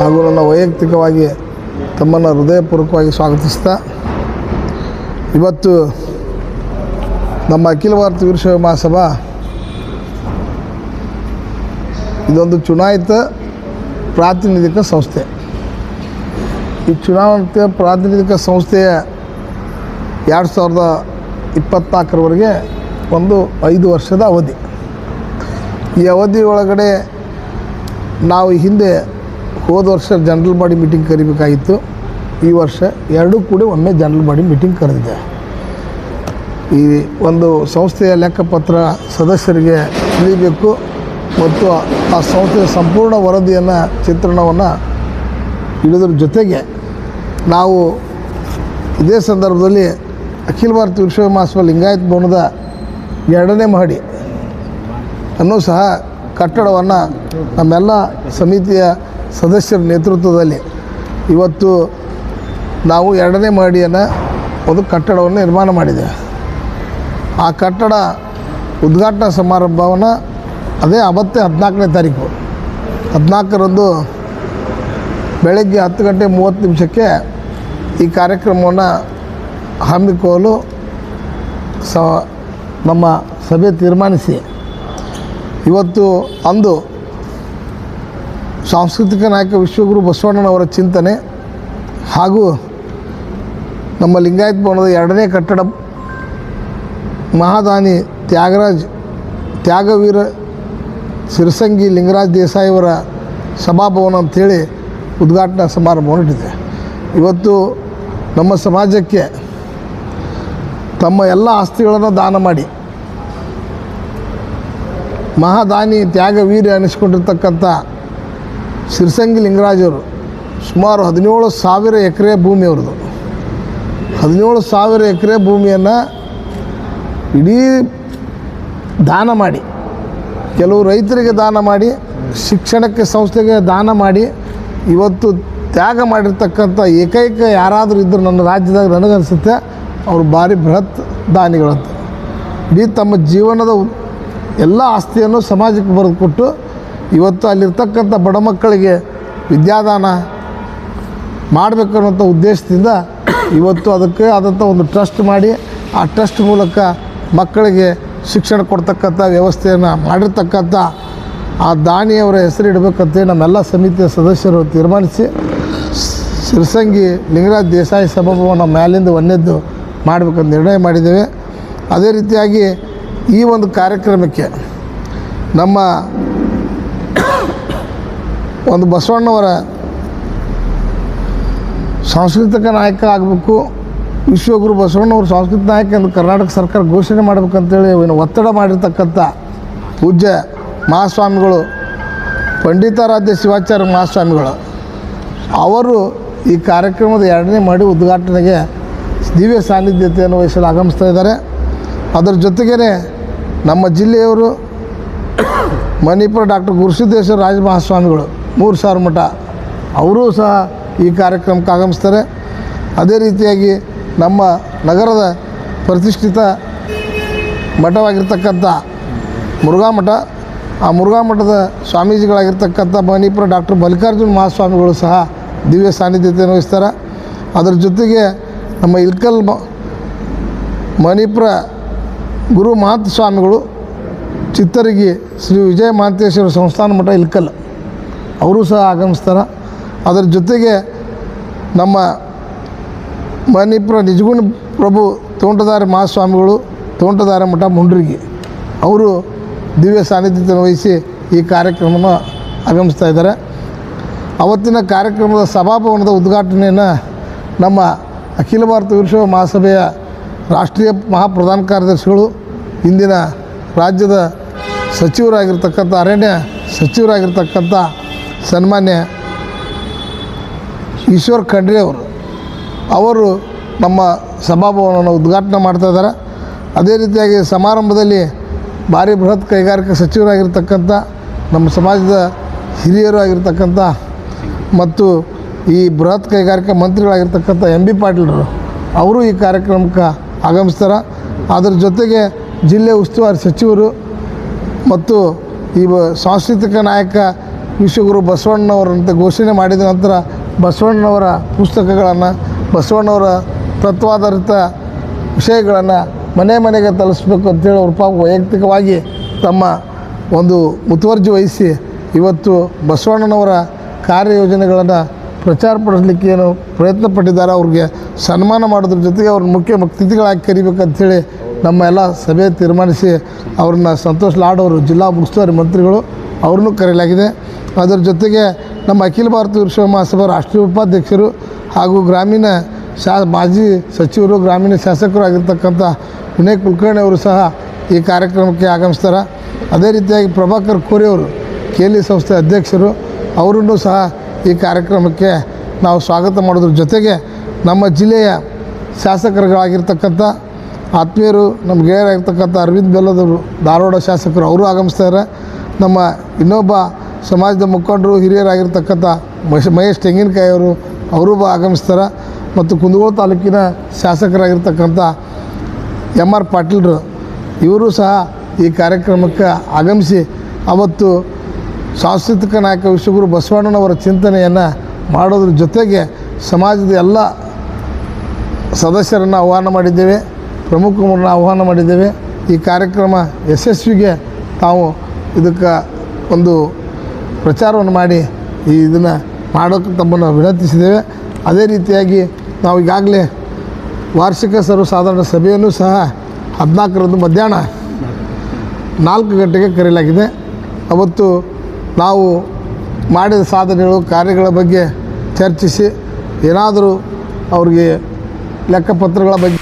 ಹಾಗೂ ನನ್ನ ವೈಯಕ್ತಿಕವಾಗಿ ತಮ್ಮನ್ನು ಹೃದಯಪೂರ್ವಕವಾಗಿ ಸ್ವಾಗತಿಸ್ತಾ, ಇವತ್ತು ನಮ್ಮ ಅಖಿಲ ಭಾರತ ವೀರಶೈವ ಮಹಾಸಭಾ ಇದೊಂದು ಚುನಾಯಿತ ಪ್ರಾತಿನಿಧಿಕ ಸಂಸ್ಥೆ. ಈ ಚುನಾವಣೆ ಪ್ರಾತಿನಿಧಿಕ ಸಂಸ್ಥೆಯ ಎರಡು ಸಾವಿರದ ಇಪ್ಪತ್ತ್ನಾಲ್ಕರವರೆಗೆ ಒಂದು ಐದು ವರ್ಷದ ಅವಧಿ. ಈ ಅವಧಿ ಒಳಗಡೆ ನಾವು ಹಿಂದೆ ಹೋದ ವರ್ಷ ಜನರಲ್ ಬಾಡಿ ಮೀಟಿಂಗ್ ಕರಿಬೇಕಾಗಿತ್ತು. ಈ ವರ್ಷ ಎರಡೂ ಕೂಡ ಒಮ್ಮೆ ಜನರಲ್ ಬಾಡಿ ಮೀಟಿಂಗ್ ಕರೆದಿದೆ. ಈ ಒಂದು ಸಂಸ್ಥೆಯ ಲೆಕ್ಕಪತ್ರ ಸದಸ್ಯರಿಗೆ ತಿಳಿಬೇಕು ಮತ್ತು ಆ ಸಂಸ್ಥೆಯ ಸಂಪೂರ್ಣ ವರದಿಯನ್ನು, ಚಿತ್ರಣವನ್ನು ಹಿಡಿದ್ರ ಜೊತೆಗೆ ನಾವು ಇದೇ ಸಂದರ್ಭದಲ್ಲಿ ಅಖಿಲ ಭಾರತ ವಿಶ್ವ ಮಹಾಸಭಾ ಲಿಂಗಾಯತ್ ಭವನದ ಎರಡನೇ ಮಹಡಿ ಅನ್ನೂ ಸಹ ಕಟ್ಟಡವನ್ನು ನಮ್ಮೆಲ್ಲ ಸಮಿತಿಯ ಸದಸ್ಯರ ನೇತೃತ್ವದಲ್ಲಿ ಇವತ್ತು ನಾವು ಎರಡನೇ ಮಹಡಿಯನ್ನು, ಒಂದು ಕಟ್ಟಡವನ್ನು ನಿರ್ಮಾಣ ಮಾಡಿದ್ದೇವೆ ಆ ಕಟ್ಟಡ ಉದ್ಘಾಟನಾ ಸಮಾರಂಭವನ್ನು ಅದೇ ಅವತ್ತೇ ಹದಿನಾಲ್ಕನೇ ತಾರೀಕು. ಹದಿನಾಲ್ಕರಂದು ಬೆಳಗ್ಗೆ ಹತ್ತು ಗಂಟೆ ಮೂವತ್ತು ನಿಮಿಷಕ್ಕೆ ಈ ಕಾರ್ಯಕ್ರಮವನ್ನು ಹಮ್ಮಿಕೊಳ್ಳಲು ಸ ನಮ್ಮ ಸಭೆ ತೀರ್ಮಾನಿಸಿ. ಇವತ್ತು ಅಂದು ಸಾಂಸ್ಕೃತಿಕ ನಾಯಕ ವಿಶ್ವಗುರು ಬಸವಣ್ಣನವರ ಚಿಂತನೆ ಹಾಗೂ ನಮ್ಮ ಲಿಂಗಾಯತ್ ಭವನದ ಎರಡನೇ ಕಟ್ಟಡ ಮಹಾದಾನಿ ತ್ಯಾಗರಾಜ್ ತ್ಯಾಗವೀರ ಸಿರಸಂಗಿ ಲಿಂಗರಾಜ್ ದೇಸಾಯಿಯವರ ಸಭಾಭವನ ಅಂಥೇಳಿ ಉದ್ಘಾಟನಾ ಸಮಾರಂಭವನ್ನು ಇಟ್ಟಿದೆ ಇವತ್ತು ನಮ್ಮ ಸಮಾಜಕ್ಕೆ ತಮ್ಮ ಎಲ್ಲ ಆಸ್ತಿಗಳನ್ನು ದಾನ ಮಾಡಿ ಮಹಾದಾನಿ ತ್ಯಾಗವೀರ ಅನಿಸ್ಕೊಂಡಿರ್ತಕ್ಕಂಥ ಸಿರಸಂಗಿ ಲಿಂಗರಾಜವರು ಸುಮಾರು ಹದಿನೇಳು ಸಾವಿರ ಎಕರೆ ಭೂಮಿ ಅವ್ರದ್ದು. ಹದಿನೇಳು ಸಾವಿರ ಎಕರೆ ಭೂಮಿಯನ್ನು ಇಡೀ ದಾನ ಮಾಡಿ, ಕೆಲವು ರೈತರಿಗೆ ದಾನ ಮಾಡಿ, ಶಿಕ್ಷಣಕ್ಕೆ ಸಂಸ್ಥೆಗೆ ದಾನ ಮಾಡಿ, ಇವತ್ತು ತ್ಯಾಗ ಮಾಡಿರ್ತಕ್ಕಂಥ ಏಕೈಕ ಯಾರಾದರೂ ಇದ್ದರು ನನ್ನ ರಾಜ್ಯದಾಗ ನನಗನ್ಸುತ್ತೆ, ಅವರು ಭಾರಿ ಬೃಹತ್ ದಾನಿಗಳಂತ. ಇಡೀ ತಮ್ಮ ಜೀವನದ ಎಲ್ಲ ಆಸ್ತಿಯನ್ನು ಸಮಾಜಕ್ಕೆ ಬರೆದು ಕೊಟ್ಟು ಇವತ್ತು ಅಲ್ಲಿರ್ತಕ್ಕಂಥ ಬಡ ಮಕ್ಕಳಿಗೆ ವಿದ್ಯಾದಾನ ಮಾಡಬೇಕನ್ನುವಂಥ ಉದ್ದೇಶದಿಂದ ಇವತ್ತು ಅದಕ್ಕೆ ಆದಂಥ ಒಂದು ಟ್ರಸ್ಟ್ ಮಾಡಿ ಆ ಟ್ರಸ್ಟ್ ಮೂಲಕ ಮಕ್ಕಳಿಗೆ ಶಿಕ್ಷಣ ಕೊಡ್ತಕ್ಕಂಥ ವ್ಯವಸ್ಥೆಯನ್ನು ಮಾಡಿರ್ತಕ್ಕಂಥ ಆ ದಾನಿಯವರ ಹೆಸರು ಇಡಬೇಕಂತ ನಮ್ಮೆಲ್ಲ ಸಮಿತಿಯ ಸದಸ್ಯರು ತೀರ್ಮಾನಿಸಿ ಸಿರ್ಸಂಗಿ ಲಿಂಗರಾಜ್ ದೇಸಾಯಿ ಸಭಾಭವನ ಮ್ಯಾಲಿಂದ ಒಂದೇದ್ದು ಮಾಡಬೇಕಂತ ನಿರ್ಣಯ ಮಾಡಿದ್ದೇವೆ. ಅದೇ ರೀತಿಯಾಗಿ ಈ ಒಂದು ಕಾರ್ಯಕ್ರಮಕ್ಕೆ ನಮ್ಮ ಒಂದು ಬಸವಣ್ಣವರ ಸಾಂಸ್ಕೃತಿಕ ನಾಯಕ ಆಗಬೇಕು, ವಿಶ್ವಗುರು ಬಸವಣ್ಣವರು ಸಾಂಸ್ಕೃತಿಕ ನಾಯಕ ಎಂದು ಕರ್ನಾಟಕ ಸರ್ಕಾರ ಘೋಷಣೆ ಮಾಡಬೇಕಂತೇಳಿ ಏನು ಒತ್ತಡ ಮಾಡಿರ್ತಕ್ಕಂಥ ಪೂಜ್ಯ ಮಹಾಸ್ವಾಮಿಗಳು, ಪಂಡಿತಾರಾಧ್ಯ ಶಿವಾಚಾರ್ಯ ಮಹಾಸ್ವಾಮಿಗಳು, ಅವರು ಈ ಕಾರ್ಯಕ್ರಮದ ಎರಡನೇ ಮಾಡಿ ಉದ್ಘಾಟನೆಗೆ ದಿವ್ಯ ಸಾನ್ನಿಧ್ಯತೆಯನ್ನು ವಹಿಸಲು ಆಗಮಿಸ್ತಾ ಇದ್ದಾರೆ. ಅದರ ಜೊತೆಗೇ ನಮ್ಮ ಜಿಲ್ಲೆಯವರು ಮಣಿಪುರ ಡಾಕ್ಟರ್ ಗುರುಸಿದ್ದೇಶ್ವರ ರಾಜ ಮಹಾಸ್ವಾಮಿಗಳು ಮೂರು ಸಾವಿರ ಮಠ. ಅವರೂ ಸಹ ಈ ಕಾರ್ಯಕ್ರಮಕ್ಕೆ ಆಗಮಿಸ್ತಾರೆ. ಅದೇ ರೀತಿಯಾಗಿ ನಮ್ಮ ನಗರದ ಪ್ರತಿಷ್ಠಿತ ಮಠವಾಗಿರ್ತಕ್ಕಂಥ ಮುರುಘಾ ಮಠ, ಆ ಮುರುಘಾ ಮಠದ ಸ್ವಾಮೀಜಿಗಳಾಗಿರ್ತಕ್ಕಂಥ ಮಣಿಪುರ ಡಾಕ್ಟರ್ ಮಲ್ಲಿಕಾರ್ಜುನ ಮಹಾಸ್ವಾಮಿಗಳು ಸಹ ದಿವ್ಯ ಸಾನ್ನಿಧ್ಯತೆಯನ್ನು ವಹಿಸ್ತಾರೆ. ಅದರ ಜೊತೆಗೆ ನಮ್ಮ ಇಲ್ಕಲ್ ಮಣಿಪುರ ಗುರು ಮಹಾಂತ ಸ್ವಾಮಿಗಳು ಚಿತ್ತರಿಗಿ ಶ್ರೀ ವಿಜಯ ಮಹಾಂತೇಶ್ವರ ಸಂಸ್ಥಾನ ಮಠ ಇಲ್ಕಲ್. ಅವರು ಸಹ ಆಗಮಿಸ್ತಾರೆ. ಅದರ ಜೊತೆಗೆ ನಮ್ಮ ಮಣಿಪುರ ನಿಜಗುಣ ಪ್ರಭು ತೋಂಟದಾರ ಮಹಾಸ್ವಾಮಿಗಳು, ತೋಂಟದಾರ ಮಠ ಮುಂಡ್ರಿಗಿ, ಅವರು ದಿವ್ಯ ಸಾನ್ನಿಧ್ಯತೆಯನ್ನು ವಹಿಸಿ ಈ ಕಾರ್ಯಕ್ರಮವನ್ನು ಆಗಮಿಸ್ತಾ ಇದ್ದಾರೆ. ಅವತ್ತಿನ ಕಾರ್ಯಕ್ರಮದ ಸಭಾಭವನದ ಉದ್ಘಾಟನೆಯನ್ನು ನಮ್ಮ ಅಖಿಲ ಭಾರತ ವೀರಶೈವ ಮಹಾಸಭೆಯ ರಾಷ್ಟ್ರೀಯ ಮಹಾಪ್ರಧಾನ ಕಾರ್ಯದರ್ಶಿಗಳು, ಇಂದಿನ ರಾಜ್ಯದ ಸಚಿವರಾಗಿರ್ತಕ್ಕಂಥ, ಅರಣ್ಯ ಸಚಿವರಾಗಿರ್ತಕ್ಕಂಥ ಸನ್ಮಾನ್ಯ ಈಶ್ವರ್ ಖಂಡ್ರೆ ಅವರು. ಅವರು ನಮ್ಮ ಸಭಾಭವನವನ್ನು ಉದ್ಘಾಟನೆ ಮಾಡ್ತಾ ಇದ್ದಾರೆ. ಅದೇ ರೀತಿಯಾಗಿ ಸಮಾರಂಭದಲ್ಲಿ ಭಾರಿ ಬೃಹತ್ ಕೈಗಾರಿಕಾ ಸಚಿವರಾಗಿರ್ತಕ್ಕಂಥ, ನಮ್ಮ ಸಮಾಜದ ಹಿರಿಯರು ಆಗಿರ್ತಕ್ಕಂಥ ಮತ್ತು ಈ ಬೃಹತ್ ಕೈಗಾರಿಕಾ ಮಂತ್ರಿಗಳಾಗಿರ್ತಕ್ಕಂಥ ಎಂ ಬಿ ಪಾಟೀಲರು, ಅವರು ಈ ಕಾರ್ಯಕ್ರಮಕ್ಕೆ ಆಗಮಿಸ್ತಾರೆ. ಅದರ ಜೊತೆಗೆ ಜಿಲ್ಲೆ ಉಸ್ತುವಾರಿ ಸಚಿವರು ಮತ್ತು ಈ ಸಾಂಸ್ಕೃತಿಕ ನಾಯಕ ವಿಶ್ವಗುರು ಬಸವಣ್ಣವರಂತೆ ಘೋಷಣೆ ಮಾಡಿದ ನಂತರ ಬಸವಣ್ಣವರ ಪುಸ್ತಕಗಳನ್ನು ಬಸವಣ್ಣವರ ತತ್ವಾಧಾರಿತ ವಿಷಯಗಳನ್ನು ಮನೆ ಮನೆಗೆ ತಲುಪಿಸ್ಬೇಕು ಅಂತೇಳಿ ಅವ್ರ ಪಾಪ ವೈಯಕ್ತಿಕವಾಗಿ ತಮ್ಮ ಒಂದು ಮುತುವರ್ಜಿ ವಹಿಸಿ ಇವತ್ತು ಬಸವಣ್ಣನವರ ಕಾರ್ಯಯೋಜನೆಗಳನ್ನು ಪ್ರಚಾರ ಪಡಿಸ್ಲಿಕ್ಕೆ ಏನು ಪ್ರಯತ್ನ ಪಟ್ಟಿದ್ದಾರೆ, ಅವ್ರಿಗೆ ಸನ್ಮಾನ ಮಾಡೋದ್ರ ಜೊತೆಗೆ ಅವ್ರ ಮುಖ್ಯ ಅತಿಥಿಗಳಾಗಿ ಕರಿಬೇಕಂತೇಳಿ ನಮ್ಮ ಎಲ್ಲ ಸಭೆ ತೀರ್ಮಾನಿಸಿ ಅವ್ರನ್ನ ಸಂತೋಷ್ ಲಾಡ್ ಅವರು ಜಿಲ್ಲಾ ಉಸ್ತುವಾರಿ ಮಂತ್ರಿಗಳು ಅವ್ರನ್ನೂ ಕರೆಯಲಾಗಿದೆ. ಅದರ ಜೊತೆಗೆ ನಮ್ಮ ಅಖಿಲ ಭಾರತ ವಿಶ್ವ ಮಹಾಸಭಾ ರಾಷ್ಟ್ರೀಯ ಉಪಾಧ್ಯಕ್ಷರು ಹಾಗೂ ಗ್ರಾಮೀಣ ಶಾ, ಮಾಜಿ ಸಚಿವರು, ಗ್ರಾಮೀಣ ಶಾಸಕರು ಆಗಿರ್ತಕ್ಕಂಥ ವಿನಯ್ ಕುಲಕರ್ಣಿ ಅವರು ಸಹ ಈ ಕಾರ್ಯಕ್ರಮಕ್ಕೆ ಆಗಮಿಸ್ತಾರೆ. ಅದೇ ರೀತಿಯಾಗಿ ಪ್ರಭಾಕರ್ ಕೋರಿ ಅವರು ಕೇಲಿ ಸಂಸ್ಥೆ ಅಧ್ಯಕ್ಷರು, ಅವರನ್ನು ಸಹ ಈ ಕಾರ್ಯಕ್ರಮಕ್ಕೆ ನಾವು ಸ್ವಾಗತ ಮಾಡೋದ್ರ ಜೊತೆಗೆ ನಮ್ಮ ಜಿಲ್ಲೆಯ ಶಾಸಕರುಗಳಾಗಿರ್ತಕ್ಕಂಥ ಆತ್ಮೀಯರು, ನಮ್ಮ ಗೆಳೆಯರಾಗಿರ್ತಕ್ಕಂಥ ಅರವಿಂದ್ ಬೆಲ್ಲದವರು, ಧಾರವಾಡ ಶಾಸಕರು, ಅವರು ಆಗಮಿಸ್ತಾರೆ. ನಮ್ಮ ಇನ್ನೊಬ್ಬ ಸಮಾಜದ ಮುಖಂಡರು, ಹಿರಿಯರಾಗಿರ್ತಕ್ಕಂಥ ಮಹೇಶ್ ಮಹೇಶ್ ತೆಂಗಿನಕಾಯಿ ಅವರು ಅವರು ಆಗಮಿಸ್ತಾರೆ. ಮತ್ತು ಕುಂದಗೋಳ ತಾಲೂಕಿನ ಶಾಸಕರಾಗಿರ್ತಕ್ಕಂಥ ಎಂ ಆರ್ ಪಾಟೀಲ್ರು, ಇವರು ಸಹ ಈ ಕಾರ್ಯಕ್ರಮಕ್ಕೆ ಆಗಮಿಸಿ ಅವತ್ತು ಸಾಂಸ್ಕೃತಿಕ ನಾಯಕ ವಿಶ್ವಗುರು ಬಸವಣ್ಣನವರ ಚಿಂತನೆಯನ್ನು ಮಾಡೋದ್ರ ಜೊತೆಗೆ ಸಮಾಜದ ಎಲ್ಲ ಸದಸ್ಯರನ್ನು ಆಹ್ವಾನ ಮಾಡಿದ್ದೇವೆ, ಪ್ರಮುಖರನ್ನು ಆಹ್ವಾನ ಮಾಡಿದ್ದೇವೆ. ಈ ಕಾರ್ಯಕ್ರಮ ಯಶಸ್ವಿಗೆ ತಾವು ಇದಕ್ಕೆ ಒಂದು ಪ್ರಚಾರವನ್ನು ಮಾಡಿ ಈ ಇದನ್ನು ಮಾಡೋಕ್ಕೆ ತಮ್ಮನ್ನು ವಿನಂತಿಸಿದ್ದೇವೆ. ಅದೇ ರೀತಿಯಾಗಿ ನಾವು ಈಗಾಗಲೇ ವಾರ್ಷಿಕ ಸರ್ವಸಾಧಾರಣ ಸಭೆಯನ್ನು ಸಹ ಹದಿನಾಲ್ಕರಂದು ಮಧ್ಯಾಹ್ನ ನಾಲ್ಕು ಗಂಟೆಗೆ ಕರೆಯಲಾಗಿದೆ. ಅವತ್ತು ನಾವು ಮಾಡಿದ ಸಾಧನೆಗಳು, ಕಾರ್ಯಗಳ ಬಗ್ಗೆ ಚರ್ಚಿಸಿ ಏನಾದರೂ ಅವ್ರಿಗೆ ಲೆಕ್ಕಪತ್ರಗಳ ಬಗ್ಗೆ